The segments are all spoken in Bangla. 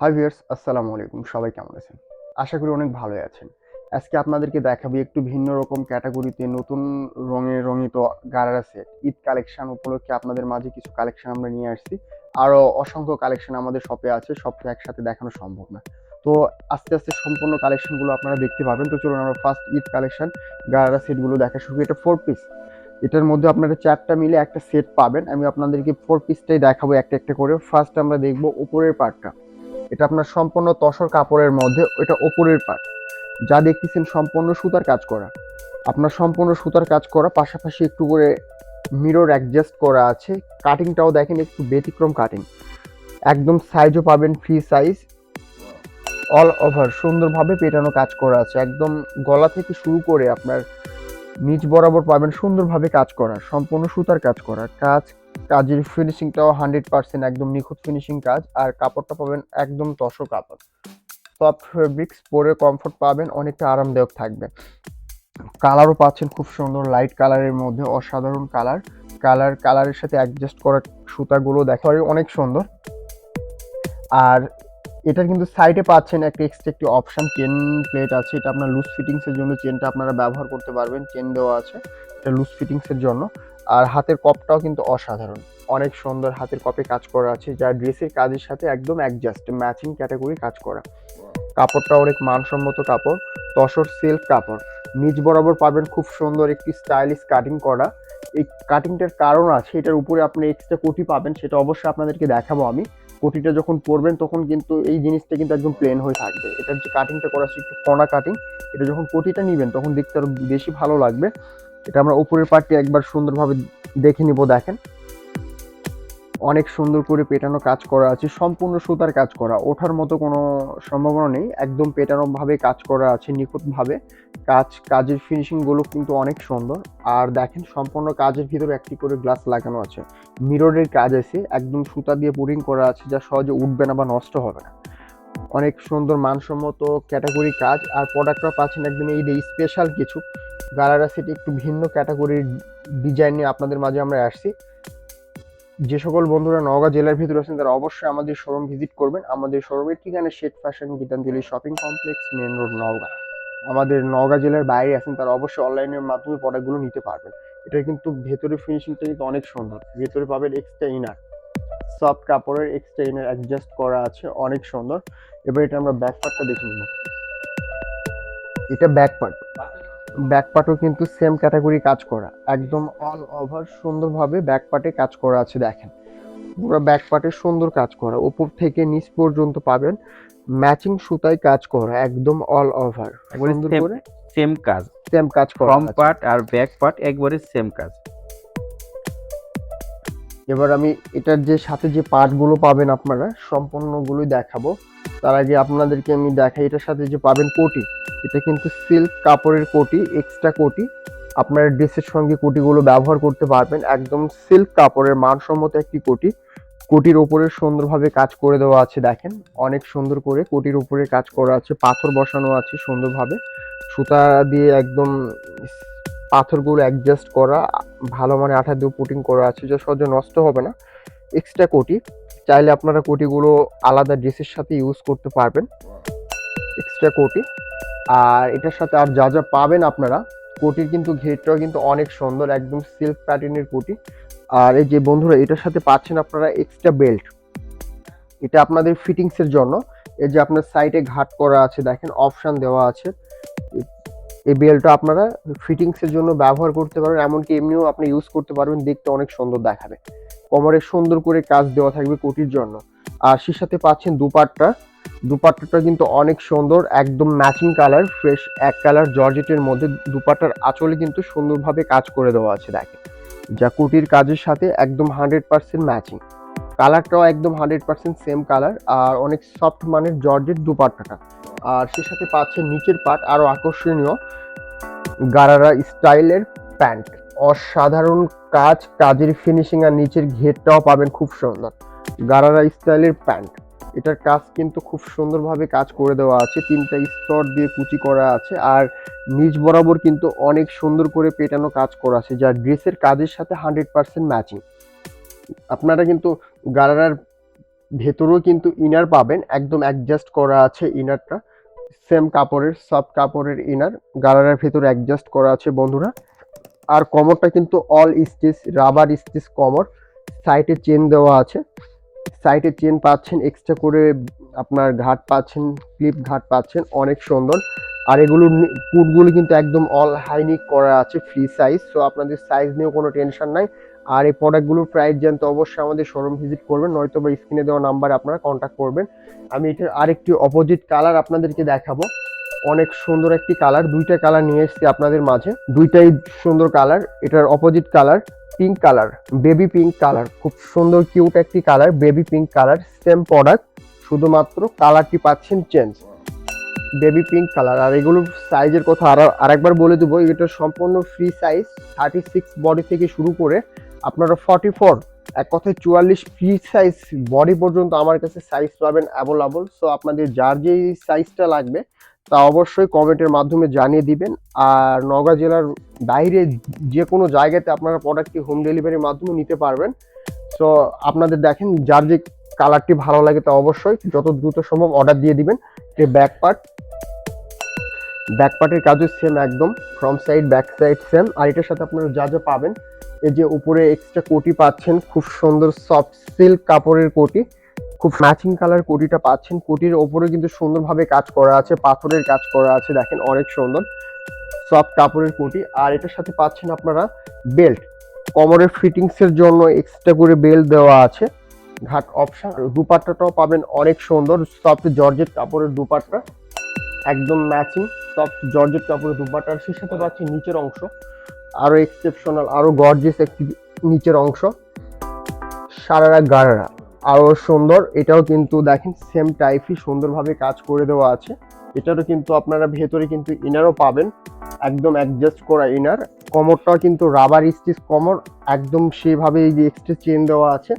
হাই ভিয়ার্স আসসালামু আলাইকুম। সবাই কেমন আছেন? আশা করি অনেক ভালোই আছেন। আজকে আপনাদেরকে দেখাবো একটু ভিন্ন রকম ক্যাটাগরিতে নতুন রঙে রঙিত গারারা সেট ঈদ কালেকশন উপলক্ষে আপনাদের মাঝে কিছু কালেকশন আমরা নিয়ে আসছি। আরও অসংখ্য কালেকশন আমাদের শপে আছে সব তো একসাথে দেখানো সম্ভব না। তো আস্তে আস্তে সম্পূর্ণ কালেকশনগুলো আপনারা দেখতে পাবেন। তো চলুন আমরা ফার্স্ট ঈদ কালেকশন গারারা সেটগুলো দেখা শুরু। এটা ফোর পিস এটার মধ্যে আপনারা চারটা মিলে একটা সেট পাবেন। আমি আপনাদেরকে ফোর পিসটাই দেখাবো একটা একটা করে। ফার্স্ট আমরা দেখব উপরের পার্টটা এটা আপনার সম্পূর্ণ তসর কাপড়ের মধ্যে, এটা ওপরের পার্ট যা দেখতেছেন সম্পূর্ণ সুতার কাজ করা। আপনার সম্পূর্ণ সুতার কাজ করা, পাশাপাশি একটু করে মিরর অ্যাডজাস্ট করা আছে। কাটিংটাও দেখেন, একটু ব্যতিক্রম কাটিং একদম সাইজও পাবেন ফ্রি সাইজ অল ওভার সুন্দরভাবে পেটানো কাজ করা আছে। একদম গলা থেকে শুরু করে আপনার নিচ বরাবর পাবেন সুন্দরভাবে কাজ করা। সম্পূর্ণ সুতার কাজ করা। কাজ কাজের ফিনিশিংটাও হান্ড্রেড পার্সেন্ট একদম নিখুঁত ফিনিশিং কাজ, আর কাপড়টা পাবেন একদম তসর কাপড়। সফট ফেব্রিক্স পরে কমফোর্ট পাবেন, অনেকটা আরামদায়ক থাকবে। কালারও পাচ্ছেন খুব সুন্দর লাইট কালারের মধ্যে, অসাধারণ কালার কালার কালারের সাথে অ্যাডজাস্ট করা সুতাগুলো দেখা অনেক সুন্দর। আর এটার কিন্তু সাইডে পাচ্ছেন একটা এক্সট্রা একটি অপশন চেন প্লেট আছে, এটা আপনার লুজ ফিটিংসের জন্য চেনটা আপনারা ব্যবহার করতে পারবেন চেন দেওয়া আছে। এটা লুজ ফিটিংসের জন্য। আর হাতের কপটাও কিন্তু অসাধারণ। অনেক সুন্দর হাতের কপে কাজ করা আছে, যা ড্রেসের কাজের সাথে একদম অ্যাডজাস্ট ম্যাচিং ক্যাটাগরি কাজ করা। কাপড়টা অনেক মানসম্মত কাপড়, তসর সিল্ক কাপড়। নিচ বরাবর পাবেন খুব সুন্দর একটি স্টাইলিশ কাটিং করা। এই কাটিংটার কারণ আছে, এটার উপরে আপনি এক্সট্রা কোটি পাবেন, সেটা অবশ্যই আপনাদেরকে দেখাবো আমি। কোটিটা যখন পরবেন, তখন কিন্তু এই জিনিসটা কিন্তু একদম প্লেন হয়ে থাকবে। এটার যে কাটিংটা করা আছে, একটু কণা কাটিং এটা যখন কোটিটা নেবেন, তখন দেখতে আরও বেশি ভালো লাগবে। এটা আমরা উপরের পার্টটি একবার সুন্দরভাবে দেখে নিব, দেখেন। অনেক সুন্দর করে পেটানো কাজ করা আছে, সম্পূর্ণ সুতার কাজ করা, ওঠার মতো কোনো সম্ভাবনা নেই, একদম পেটানো ভাবে কাজ করা আছে, নিখুঁতভাবে। কাজ, কাজের ফিনিশিংগুলো কিন্তু অনেক সুন্দর, আর দেখেন সম্পূর্ণ কাজের ভিতরে একটি করে গ্লাস লাগানো আছে। মিররের কাজ আছে, একদম সুতা দিয়ে পুরিং করা আছে, যা সহজে উঠবে না বা নষ্ট হবে না। অনেক সুন্দর মানসম্মত ক্যাটাগরি কাজ, আর প্রোডাক্টটা পাচ্ছেন একদম এই স্পেশাল কিছু। গালারা সেটি একটু ভিন্ন ক্যাটাগরির ডিজাইন নিয়ে আপনাদের মাঝে আমরা আসছি। যে সকল বন্ধুরা নওগাঁ জেলার ভিতরে আছেন, তারা অবশ্যই আমাদের শোরুম ভিজিট করবেন। আমাদের শোরুমের ঠিকানা শেট fashion Gitanjali shopping complex main road Naogaon. আমাদের নওগাঁ জেলার বাইরে আছেন, তারা অবশ্যই অনলাইনের মাধ্যমে প্রোডাক্টগুলো নিতে পারবেন। এটা কিন্তু ভেতরে ফিনিশিংটা কিন্তু অনেক সুন্দর। ভেতরে পাবেন এক্সট্রা ইনার সফট কাপড়ের এক্সট্রা অ্যাডজাস্ট করা আছে অনেক সুন্দর। এবার এটা আমরা ব্যাক পার্টটা দেখে নিব। এটা ব্যাক পার্ট ব্যাক পার্টও কিন্তু সেম ক্যাটাগরি কাজ করা। একদম অল ওভার সুন্দরভাবে ব্যাক পার্টে কাজ করা আছে দেখেন। পুরো ব্যাক পার্টে সুন্দর কাজ করা। উপর থেকে নিচ পর্যন্ত পাবেন। ম্যাচিং সুতায় কাজ করা একদম অল ওভার সুন্দর করে সেম কাজ। সেম কাজ করা ফ্রন্ট পার্ট আর ব্যাক পার্ট একবারে সেম কাজ। এবার আমি এটার যে সাথে যে পার্টগুলো পাবেন আপনারা, সম্পূর্ণগুলোই দেখাবো। তার আগে আপনাদেরকে আমি দেখাই, এটার সাথে যে পাবেন কোটি, এটা কিন্তু সিল্ক কাপড়ের কোটি এক্সট্রা কোটি। আপনার ড্রেসের সঙ্গে কোটিগুলো ব্যবহার করতে পারবেন, একদম সিল্ক কাপড়ের মানসম্মত একটি কোটি। কোটির ওপরে সুন্দরভাবে কাজ করে দেওয়া আছে, দেখেন। অনেক সুন্দর করে কোটির উপরে কাজ করা আছে, পাথর বসানো আছে সুন্দরভাবে। সুতা দিয়ে একদম পাথরগুলো অ্যাডজাস্ট করা, ভালো মানে আঠা দিয়ে পুটিং করা আছে, যা সহজে নষ্ট হবে না। এক্সট্রা কোটি, চাইলে আপনারা কোটিগুলো আলাদা ড্রেসের সাথে ইউজ করতে পারবেন। এক্সট্রা কোটি। আর এটার সাথে আর যা যা পাবেন আপনারা, কোটির কিন্তু ঘেরটাও কিন্তু অনেক সুন্দর, একদম সিল্ক প্যাটার্নের কোটি। আর এই যে বন্ধুরা, এটার সাথে পাচ্ছেন আপনারা এক্সট্রা বেল্ট এটা আপনাদের ফিটিংসের জন্য। এই যে আপনার সাইডে ঘাট করা আছে, দেখেন অপশান দেওয়া আছে। এই বেলটা আপনারা ফিটিংস এর জন্য ব্যবহার করতে পারবেন এমনকি এমনিও আপনি ইউজ করতে পারবেন, দেখতে অনেক সুন্দর দেখাবে। কোমরে সুন্দর করে কাজ দেওয়া থাকবে কোটির জন্য। আর সেই সাথে পাচ্ছেন দুপাট্টা। দুপাট্টাটা কিন্তু অনেক সুন্দর, একদম ম্যাচিং কালার ফ্রেশ এক কালার জর্জেটের মধ্যে দুপাট্টার আঁচলে কিন্তু সুন্দরভাবে কাজ করে দেওয়া আছে, দেখেন। যা কুটির কাজের সাথে একদম হান্ড্রেড পার্সেন্ট ম্যাচিং কালারটাও একদম হান্ড্রেড পার্সেন্ট সেম কালার আর অনেক সফট মানের জর্জেট দুপাট্টাটা। আর সে সাথে পাচ্ছেন নিচের পাট, আরও আকর্ষণীয়, গারারা স্টাইলের প্যান্ট। অসাধারণ কাজ, কাজের ফিনিশিং আর নিচের ঘেরটাও পাবেন খুব সুন্দর। গারারা স্টাইলের প্যান্ট। এটার কাজ কিন্তু খুব সুন্দরভাবে কাজ করে দেওয়া আছে। তিনটা স্তর দিয়ে কুচি করা আছে আর নিচ বরাবর কিন্তু অনেক সুন্দর করে পেটানো কাজ করা আছে, যা ড্রেসের কাজের সাথে হান্ড্রেড পার্সেন্ট ম্যাচিং আপনারা কিন্তু গারারার ভেতরেও কিন্তু ইনার পাবেন, একদম অ্যাডজাস্ট করা আছে ইনারটা সেম কাপড়ের সফট কাপড়ের ইনার গালারের ভেতরে অ্যাডজাস্ট করা আছে বন্ধুরা। আর কমরটা কিন্তু অল স্টিচ রাবার স্টিচ কমর। সাইডে চেন দেওয়া আছে। সাইডে চেন পাচ্ছেন এক্সট্রা করে আপনার ঘাট পাচ্ছেন ক্লিপ ঘাট পাচ্ছেন, অনেক সুন্দর। আর এগুলোর পুটগুলো কিন্তু একদম অল হাইনিক করা আছে ফ্রি সাইজ সো আপনাদের সাইজ নিয়েও কোনো টেনশন নাই। আর এই প্রোডাক্টগুলোর প্রাইস জানতে অবশ্যই আমাদের শোরুম ভিজিট করবেন, নয়তো বা স্ক্রিনে দেওয়া নাম্বারে আপনারা কন্ট্যাক্ট করবেন। আমি এটার আরেকটি অপোজিট কালার আপনাদেরকে দেখাবো। অনেক সুন্দর একটি কালার দুইটা কালার নিয়ে এসেছি আপনাদের মাঝে। দুইটাই সুন্দর কালার এটার opposite colour pink colour baby pink colour খুব সুন্দর কিউট একটি colour baby pink colour same product শুধুমাত্র কালারটি পাচ্ছেন চেঞ্জ বেবি পিঙ্ক কালার আর এগুলোর সাইজের কথা আর আরেকবার বলে দেবো। এটা সম্পূর্ণ free size thirty six body থেকে শুরু করে আপনারা ফর্টি ফোর এক কথায় চুয়াল্লিশ ফ্রি সাইজ বডি পর্যন্ত আমার কাছে সাইজ পাবেন অ্যাভেলেবল সো আপনাদের যার যেই সাইজটা লাগবে, তা অবশ্যই কমেন্টের মাধ্যমে জানিয়ে দিবেন। আর নওগাঁ জেলার বাইরে যে কোনো জায়গাতে আপনারা প্রোডাক্টটি হোম ডেলিভারির মাধ্যমে নিতে পারবেন। সো আপনাদের দেখেন যার যে কালারটি ভালো লাগে তা অবশ্যই যত দ্রুত সম্ভব অর্ডার দিয়ে দিবেন। যে ব্যাক পার্ট ব্যাক পার্টের কাজও সেম একদম front side back side same আর এটার সাথে আপনারা যা যা পাবেন এই যে উপরে এক্সট্রা কোটি পাচ্ছেন, খুব সুন্দর সফট সিল্ক কাপড়ের কোটি, খুব ম্যাচিং কালার কোটিটা পাচ্ছেন। কোটির ওপরে কিন্তু সুন্দরভাবে কাজ করা আছে, পাথরের কাজ করা আছে, দেখেন অনেক সুন্দর সফট কাপড়ের কোটি। আর এটার সাথে পাচ্ছেন আপনারা বেল্ট কোমরের ফিটিংস এর জন্য এক্সট্রা করে বেল্ট দেওয়া আছে। ঘাট অপশন দুপাট্টাটাও পাবেন অনেক সুন্দর সফট জর্জেট কাপড়ের দুপাট্টা, একদম ম্যাচিং সফট জর্জেট কাপড়ের দুপাট্টা সেই সাথে পাচ্ছি নিচের অংশ আরও এক্সেপশনাল আরও গর্জিয়াস একটি নিচের অংশ। সারারা গারারা, আরও সুন্দর। এটাও কিন্তু দেখেন সেম টাইপই সুন্দরভাবে কাজ করে দেওয়া আছে। এটারও কিন্তু আপনারা ভেতরে কিন্তু ইনারও পাবেন। একদম অ্যাডজাস্ট করা ইনার কমরটাও কিন্তু রাবার স্টিচ কমর, একদম সেভাবে এই যে এক্সট্রা চেন দেওয়া আছে।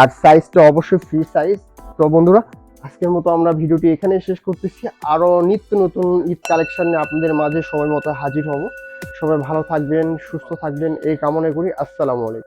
আর সাইজটা অবশ্যই ফ্রি সাইজ তো বন্ধুরা আজকের মতো আমরা ভিডিওটি এখানে শেষ করতেছি। আরও নিত্য নতুন ঈদ কালেকশন নিয়ে আপনাদের মাঝে সময় মতো হাজির হব। সবাই ভালো থাকবেন, সুস্থ থাকবেন, এই কামনা করি। আসসালামু আলাইকুম।